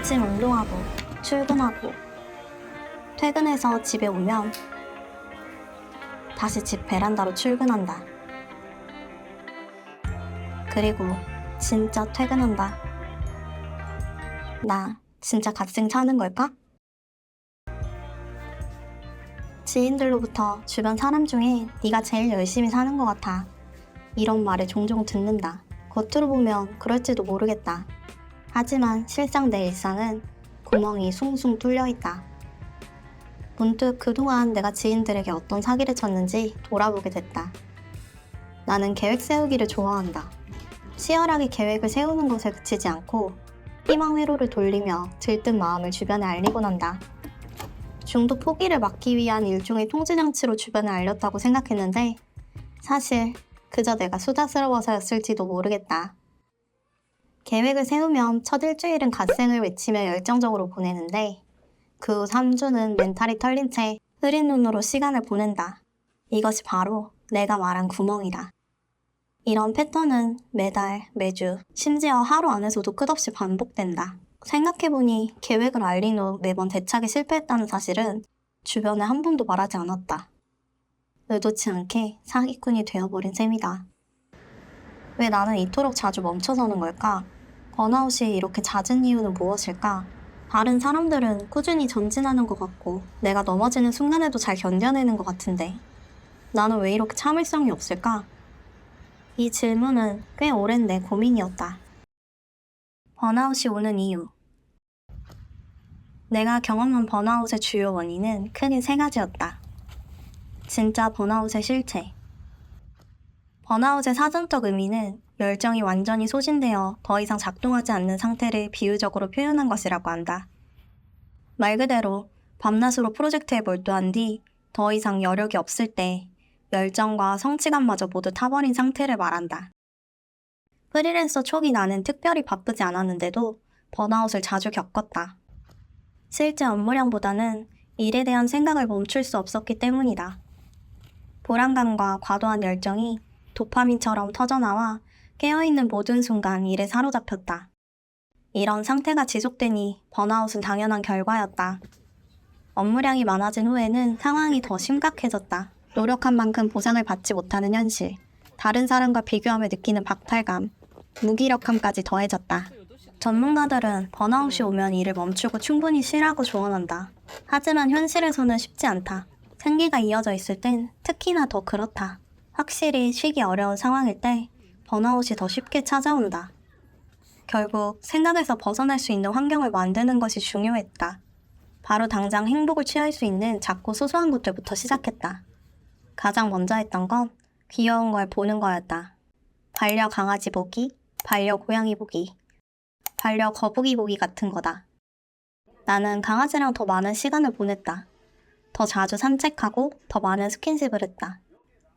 아침 운동하고 출근하고 퇴근해서 집에 오면 다시 집 베란다로 출근한다. 그리고 진짜 퇴근한다. 나 진짜 갓생 사는 걸까? 지인들로부터 주변 사람 중에 네가 제일 열심히 사는 것 같아. 이런 말을 종종 듣는다. 겉으로 보면 그럴지도 모르겠다. 하지만 실상 내 일상은 구멍이 숭숭 뚫려 있다. 문득 그동안 내가 지인들에게 어떤 사기를 쳤는지 돌아보게 됐다. 나는 계획 세우기를 좋아한다. 치열하게 계획을 세우는 것에 그치지 않고 희망 회로를 돌리며 들뜬 마음을 주변에 알리곤 한다. 중도 포기를 막기 위한 일종의 통제 장치로 주변에 알렸다고 생각했는데 사실 그저 내가 수다스러워서였을지도 모르겠다. 계획을 세우면 첫 일주일은 갓생을 외치며 열정적으로 보내는데 그 후 3주는 멘탈이 털린 채 흐린 눈으로 시간을 보낸다. 이것이 바로 내가 말한 구멍이다. 이런 패턴은 매달, 매주, 심지어 하루 안에서도 끝없이 반복된다. 생각해보니 계획을 알린 후 매번 대착에 실패했다는 사실은 주변에 한 번도 말하지 않았다. 의도치 않게 사기꾼이 되어버린 셈이다. 왜 나는 이토록 자주 멈춰서는 걸까? 번아웃이 이렇게 잦은 이유는 무엇일까? 다른 사람들은 꾸준히 전진하는 것 같고 내가 넘어지는 순간에도 잘 견뎌내는 것 같은데 나는 왜 이렇게 참을성이 없을까? 이 질문은 꽤 오랜 내 고민이었다. 번아웃이 오는 이유. 내가 경험한 번아웃의 주요 원인은 크게 세 가지였다. 진짜 번아웃의 실체. 번아웃의 사전적 의미는 열정이 완전히 소진되어 더 이상 작동하지 않는 상태를 비유적으로 표현한 것이라고 한다. 말 그대로 밤낮으로 프로젝트에 몰두한 뒤 더 이상 여력이 없을 때 열정과 성취감마저 모두 타버린 상태를 말한다. 프리랜서 초기 나는 특별히 바쁘지 않았는데도 번아웃을 자주 겪었다. 실제 업무량보다는 일에 대한 생각을 멈출 수 없었기 때문이다. 불안감과 과도한 열정이 도파민처럼 터져나와 깨어있는 모든 순간 일에 사로잡혔다. 이런 상태가 지속되니 번아웃은 당연한 결과였다. 업무량이 많아진 후에는 상황이 더 심각해졌다. 노력한 만큼 보상을 받지 못하는 현실, 다른 사람과 비교하며 느끼는 박탈감, 무기력함까지 더해졌다. 전문가들은 번아웃이 오면 일을 멈추고 충분히 쉬라고 조언한다. 하지만 현실에서는 쉽지 않다. 생계가 이어져 있을 땐 특히나 더 그렇다. 확실히 쉬기 어려운 상황일 때 번아웃이 더 쉽게 찾아온다. 결국 생각에서 벗어날 수 있는 환경을 만드는 것이 중요했다. 바로 당장 행복을 취할 수 있는 작고 소소한 것들부터 시작했다. 가장 먼저 했던 건 귀여운 걸 보는 거였다. 반려 강아지 보기, 반려 고양이 보기, 반려 거북이 보기 같은 거다. 나는 강아지랑 더 많은 시간을 보냈다. 더 자주 산책하고 더 많은 스킨십을 했다.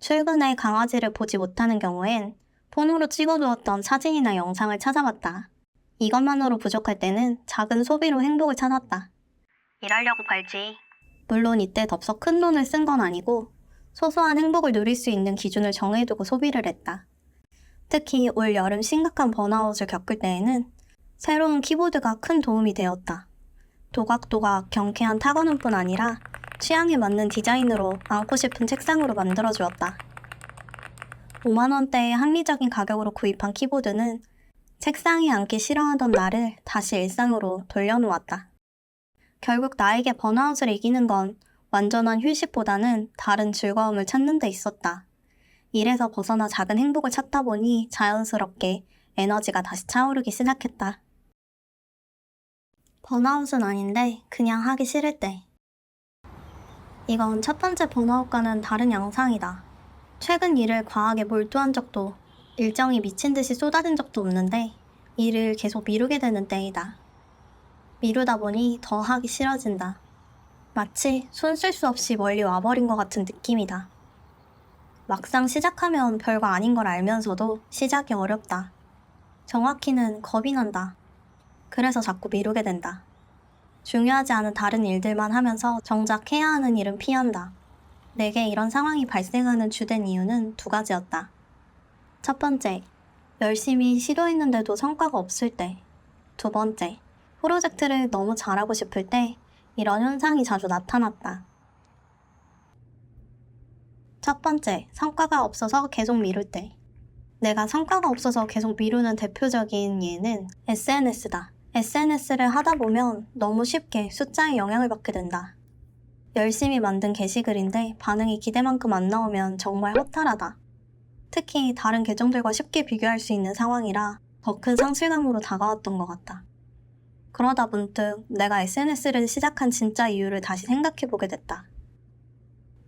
출근에 강아지를 보지 못하는 경우엔 폰으로 찍어두었던 사진이나 영상을 찾아봤다. 이것만으로 부족할 때는 작은 소비로 행복을 찾았다. 일하려고 팔지. 물론 이때 덥석 큰 돈을 쓴 건 아니고 소소한 행복을 누릴 수 있는 기준을 정해두고 소비를 했다. 특히 올 여름 심각한 번아웃을 겪을 때에는 새로운 키보드가 큰 도움이 되었다. 도각도각 경쾌한 타건음뿐 아니라 취향에 맞는 디자인으로 안고 싶은 책상으로 만들어 주었다. 5만원대의 합리적인 가격으로 구입한 키보드는 책상에 앉기 싫어하던 나를 다시 일상으로 돌려놓았다. 결국 나에게 번아웃을 이기는 건 완전한 휴식보다는 다른 즐거움을 찾는 데 있었다. 일에서 벗어나 작은 행복을 찾다 보니 자연스럽게 에너지가 다시 차오르기 시작했다. 번아웃은 아닌데 그냥 하기 싫을 때. 이건 첫 번째 번아웃과는 다른 양상이다. 최근 일을 과하게 몰두한 적도 일정이 미친 듯이 쏟아진 적도 없는데 일을 계속 미루게 되는 때이다. 미루다 보니 더 하기 싫어진다. 마치 손 쓸 수 없이 멀리 와버린 것 같은 느낌이다. 막상 시작하면 별거 아닌 걸 알면서도 시작이 어렵다. 정확히는 겁이 난다. 그래서 자꾸 미루게 된다. 중요하지 않은 다른 일들만 하면서 정작 해야 하는 일은 피한다. 내게 이런 상황이 발생하는 주된 이유는 두 가지였다. 첫 번째, 열심히 시도했는데도 성과가 없을 때. 두 번째, 프로젝트를 너무 잘하고 싶을 때 이런 현상이 자주 나타났다. 첫 번째, 성과가 없어서 계속 미룰 때. 내가 성과가 없어서 계속 미루는 대표적인 예는 SNS다. SNS를 하다 보면 너무 쉽게 숫자에 영향을 받게 된다. 열심히 만든 게시글인데 반응이 기대만큼 안 나오면 정말 허탈하다. 특히 다른 계정들과 쉽게 비교할 수 있는 상황이라 더 큰 상실감으로 다가왔던 것 같다. 그러다 문득 내가 SNS를 시작한 진짜 이유를 다시 생각해보게 됐다.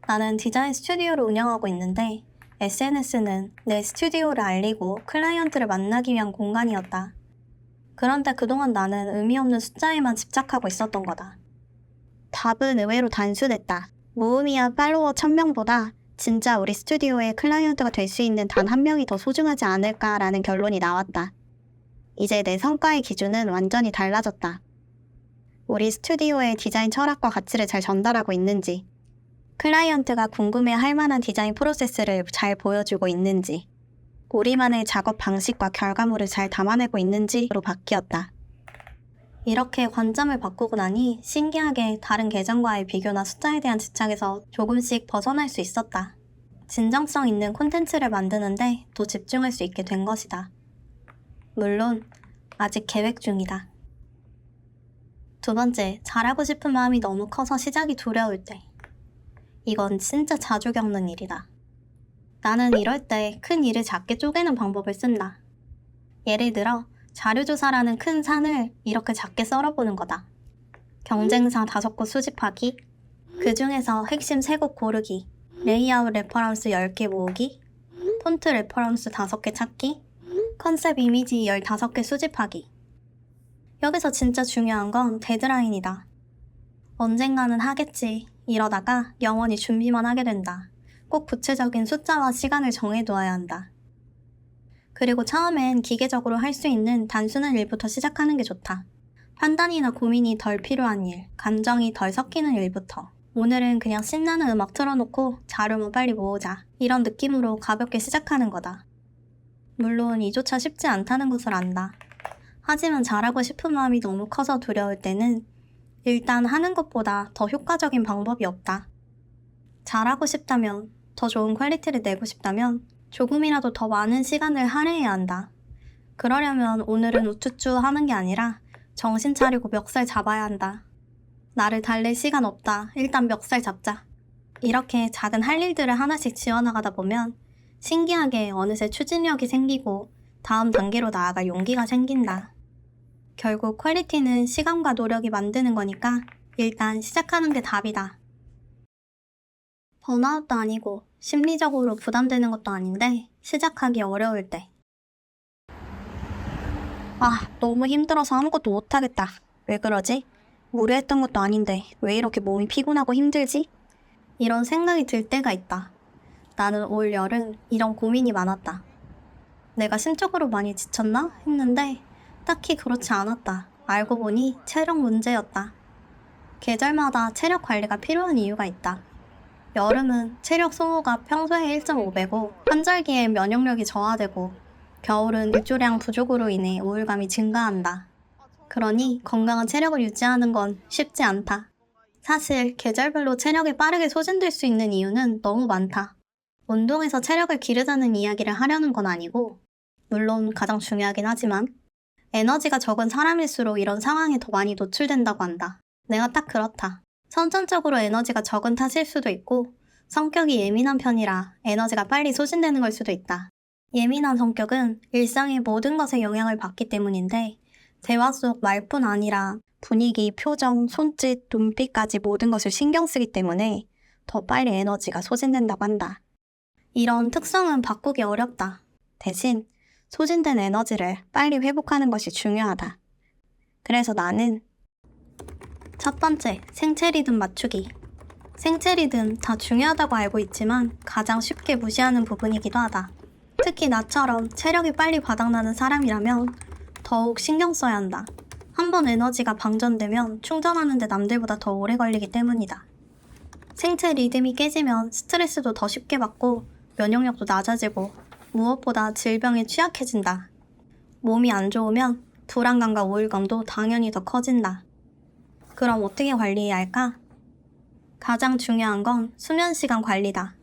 나는 디자인 스튜디오를 운영하고 있는데 SNS는 내 스튜디오를 알리고 클라이언트를 만나기 위한 공간이었다. 그런데 그동안 나는 의미 없는 숫자에만 집착하고 있었던 거다. 답은 의외로 단순했다. 모음이야 팔로워 1000명보다 진짜 우리 스튜디오의 클라이언트가 될 수 있는 단 한 명이 더 소중하지 않을까라는 결론이 나왔다. 이제 내 성과의 기준은 완전히 달라졌다. 우리 스튜디오의 디자인 철학과 가치를 잘 전달하고 있는지, 클라이언트가 궁금해 할 만한 디자인 프로세스를 잘 보여주고 있는지, 우리만의 작업 방식과 결과물을 잘 담아내고 있는지로 바뀌었다. 이렇게 관점을 바꾸고 나니 신기하게 다른 계정과의 비교나 숫자에 대한 집착에서 조금씩 벗어날 수 있었다. 진정성 있는 콘텐츠를 만드는데 더 집중할 수 있게 된 것이다. 물론 아직 계획 중이다. 두 번째, 잘하고 싶은 마음이 너무 커서 시작이 두려울 때. 이건 진짜 자주 겪는 일이다. 나는 이럴 때 큰 일을 작게 쪼개는 방법을 쓴다. 예를 들어, 자료조사라는 큰 산을 이렇게 작게 썰어보는 거다. 경쟁사 다섯 곳 수집하기, 그 중에서 핵심 세 곳 고르기, 레이아웃 레퍼런스 10개 모으기, 폰트 레퍼런스 5개 찾기, 컨셉 이미지 15개 수집하기. 여기서 진짜 중요한 건 데드라인이다. 언젠가는 하겠지. 이러다가 영원히 준비만 하게 된다. 꼭 구체적인 숫자와 시간을 정해두어야 한다. 그리고 처음엔 기계적으로 할 수 있는 단순한 일부터 시작하는 게 좋다. 판단이나 고민이 덜 필요한 일, 감정이 덜 섞이는 일부터. 오늘은 그냥 신나는 음악 틀어놓고 자료만 빨리 모으자. 이런 느낌으로 가볍게 시작하는 거다. 물론 이조차 쉽지 않다는 것을 안다. 하지만 잘하고 싶은 마음이 너무 커서 두려울 때는 일단 하는 것보다 더 효과적인 방법이 없다. 잘하고 싶다면, 더 좋은 퀄리티를 내고 싶다면 조금이라도 더 많은 시간을 할애해야 한다. 그러려면 오늘은 우쭈쭈 하는 게 아니라 정신 차리고 멱살 잡아야 한다. 나를 달랠 시간 없다. 일단 멱살 잡자. 이렇게 작은 할 일들을 하나씩 지어나가다 보면 신기하게 어느새 추진력이 생기고 다음 단계로 나아갈 용기가 생긴다. 결국 퀄리티는 시간과 노력이 만드는 거니까 일단 시작하는 게 답이다. 번아웃도 아니고 심리적으로 부담되는 것도 아닌데 시작하기 어려울 때. 아, 너무 힘들어서 아무것도 못하겠다. 왜 그러지? 무리했던 것도 아닌데 왜 이렇게 몸이 피곤하고 힘들지? 이런 생각이 들 때가 있다. 나는 올 여름 이런 고민이 많았다. 내가 심적으로 많이 지쳤나? 했는데 딱히 그렇지 않았다. 알고 보니 체력 문제였다. 계절마다 체력 관리가 필요한 이유가 있다. 여름은 체력 소모가 평소의 1.5배고 환절기에 면역력이 저하되고 겨울은 일조량 부족으로 인해 우울감이 증가한다. 그러니 건강한 체력을 유지하는 건 쉽지 않다. 사실 계절별로 체력이 빠르게 소진될 수 있는 이유는 너무 많다. 운동에서 체력을 기르자는 이야기를 하려는 건 아니고, 물론 가장 중요하긴 하지만, 에너지가 적은 사람일수록 이런 상황에 더 많이 노출된다고 한다. 내가 딱 그렇다. 선천적으로 에너지가 적은 탓일 수도 있고, 성격이 예민한 편이라 에너지가 빨리 소진되는 걸 수도 있다. 예민한 성격은 일상의 모든 것에 영향을 받기 때문인데, 대화 속 말뿐 아니라 분위기, 표정, 손짓, 눈빛까지 모든 것을 신경 쓰기 때문에 더 빨리 에너지가 소진된다고 한다. 이런 특성은 바꾸기 어렵다. 대신 소진된 에너지를 빨리 회복하는 것이 중요하다. 그래서 나는 첫 번째, 생체 리듬 맞추기. 생체 리듬 다 중요하다고 알고 있지만 가장 쉽게 무시하는 부분이기도 하다. 특히 나처럼 체력이 빨리 바닥나는 사람이라면 더욱 신경 써야 한다. 한 번 에너지가 방전되면 충전하는데 남들보다 더 오래 걸리기 때문이다. 생체 리듬이 깨지면 스트레스도 더 쉽게 받고 면역력도 낮아지고 무엇보다 질병에 취약해진다. 몸이 안 좋으면 불안감과 우울감도 당연히 더 커진다. 그럼 어떻게 관리해야 할까? 가장 중요한 건 수면 시간 관리다.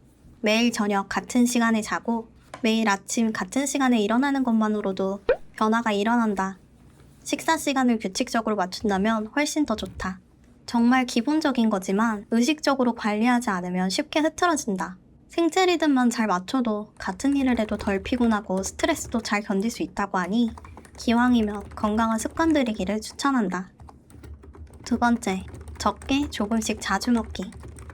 매일 저녁 같은 시간에 자고 매일 아침 같은 시간에 일어나는 것만으로도 변화가 일어난다. 식사 시간을 규칙적으로 맞춘다면 훨씬 더 좋다. 정말 기본적인 거지만 의식적으로 관리하지 않으면 쉽게 흐트러진다. 생체 리듬만 잘 맞춰도 같은 일을 해도 덜 피곤하고 스트레스도 잘 견딜 수 있다고 하니 기왕이면 건강한 습관 들이기를 추천한다. 두 번째, 적게 조금씩 자주 먹기.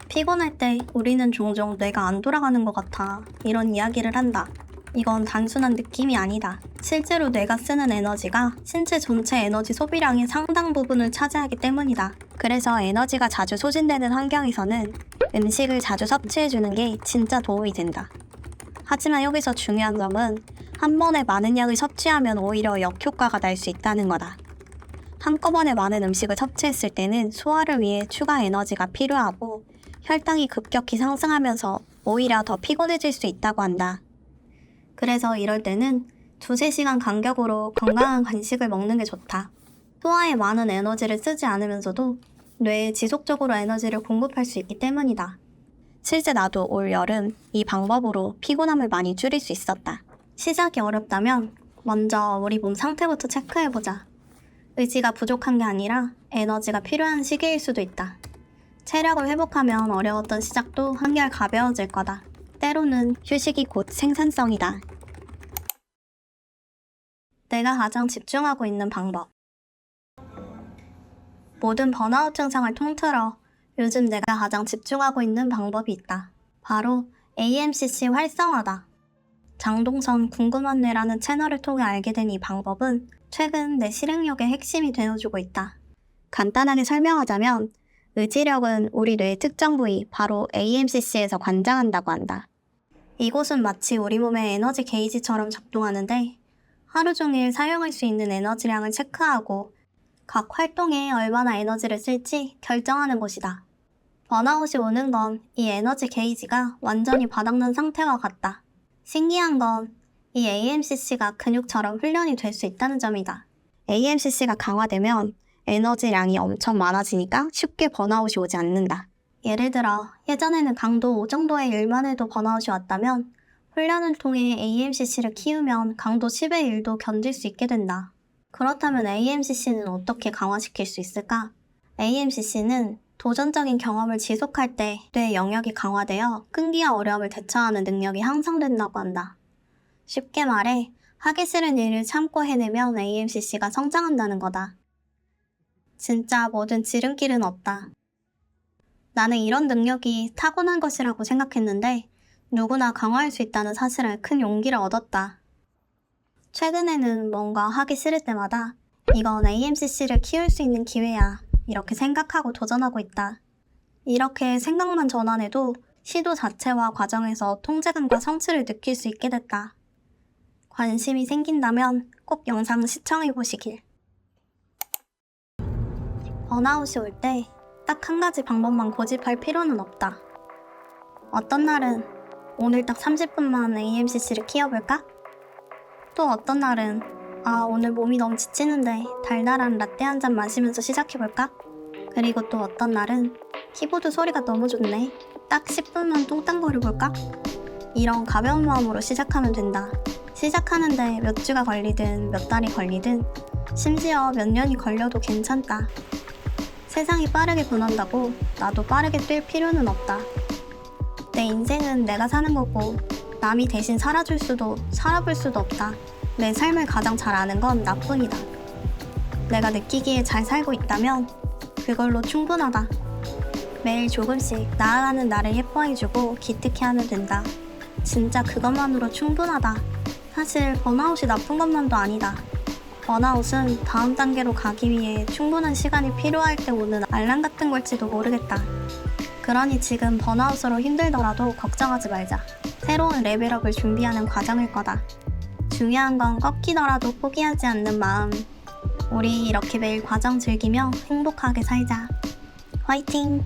피곤할 때 우리는 종종 뇌가 안 돌아가는 것 같아 이런 이야기를 한다. 이건 단순한 느낌이 아니다. 실제로 뇌가 쓰는 에너지가 신체 전체 에너지 소비량의 상당 부분을 차지하기 때문이다. 그래서 에너지가 자주 소진되는 환경에서는 음식을 자주 섭취해주는 게 진짜 도움이 된다. 하지만 여기서 중요한 점은 한 번에 많은 양을 섭취하면 오히려 역효과가 날 수 있다는 거다. 한꺼번에 많은 음식을 섭취했을 때는 소화를 위해 추가 에너지가 필요하고 혈당이 급격히 상승하면서 오히려 더 피곤해질 수 있다고 한다. 그래서 이럴 때는 두세 시간 간격으로 건강한 간식을 먹는 게 좋다. 소화에 많은 에너지를 쓰지 않으면서도 뇌에 지속적으로 에너지를 공급할 수 있기 때문이다. 실제 나도 올 여름 이 방법으로 피곤함을 많이 줄일 수 있었다. 시작이 어렵다면 먼저 우리 몸 상태부터 체크해보자. 의지가 부족한 게 아니라 에너지가 필요한 시기일 수도 있다. 체력을 회복하면 어려웠던 시작도 한결 가벼워질 거다. 때로는 휴식이 곧 생산성이다. 내가 가장 집중하고 있는 방법. 모든 번아웃 증상을 통틀어 요즘 내가 가장 집중하고 있는 방법이 있다. 바로 AMCC 활성화다. 장동선 궁금한 뇌라는 채널을 통해 알게 된 이 방법은 최근 내 실행력의 핵심이 되어주고 있다. 간단하게 설명하자면 의지력은 우리 뇌의 특정 부위 바로 AMCC에서 관장한다고 한다. 이곳은 마치 우리 몸의 에너지 게이지처럼 작동하는데 하루 종일 사용할 수 있는 에너지량을 체크하고 각 활동에 얼마나 에너지를 쓸지 결정하는 곳이다. 번아웃이 오는 건 이 에너지 게이지가 완전히 바닥난 상태와 같다. 신기한 건 이 AMCC가 근육처럼 훈련이 될 수 있다는 점이다. AMCC가 강화되면 에너지량이 엄청 많아지니까 쉽게 번아웃이 오지 않는다. 예를 들어 예전에는 강도 5 정도의 일만 해도 번아웃이 왔다면 훈련을 통해 AMCC를 키우면 강도 10의 일도 견딜 수 있게 된다. 그렇다면 AMCC는 어떻게 강화시킬 수 있을까? AMCC는 도전적인 경험을 지속할 때 뇌 영역이 강화되어 끈기와 어려움을 대처하는 능력이 향상된다고 한다. 쉽게 말해 하기 싫은 일을 참고 해내면 AMCC가 성장한다는 거다. 진짜 모든 지름길은 없다. 나는 이런 능력이 타고난 것이라고 생각했는데 누구나 강화할 수 있다는 사실에 큰 용기를 얻었다. 최근에는 뭔가 하기 싫을 때마다 이건 AMCC를 키울 수 있는 기회야. 이렇게 생각하고 도전하고 있다. 이렇게 생각만 전환해도 시도 자체와 과정에서 통제감과 성취를 느낄 수 있게 됐다. 관심이 생긴다면 꼭 영상 시청해보시길. 번아웃이 올 때 딱 한 가지 방법만 고집할 필요는 없다. 어떤 날은 오늘 딱 30분만 AMCC를 키워볼까? 또 어떤 날은 아 오늘 몸이 너무 지치는데 달달한 라떼 한 잔 마시면서 시작해볼까? 그리고 또 어떤 날은 키보드 소리가 너무 좋네. 딱 10분만 뚱땅거려볼까? 이런 가벼운 마음으로 시작하면 된다. 시작하는데 몇 주가 걸리든 몇 달이 걸리든 심지어 몇 년이 걸려도 괜찮다. 세상이 빠르게 변한다고 나도 빠르게 뛸 필요는 없다. 내 인생은 내가 사는 거고 남이 대신 살아줄 수도 살아볼 수도 없다. 내 삶을 가장 잘 아는 건 나뿐이다. 내가 느끼기에 잘 살고 있다면 그걸로 충분하다. 매일 조금씩 나아가는 나를 예뻐해주고 기특해 하면 된다. 진짜 그것만으로 충분하다. 사실 번아웃이 나쁜 것만도 아니다. 번아웃은 다음 단계로 가기 위해 충분한 시간이 필요할 때 오는 알람 같은 걸지도 모르겠다. 그러니 지금 번아웃으로 힘들더라도 걱정하지 말자. 새로운 레벨업을 준비하는 과정일 거다. 중요한 건 꺾이더라도 포기하지 않는 마음. 우리 이렇게 매일 과정 즐기며 행복하게 살자. 화이팅!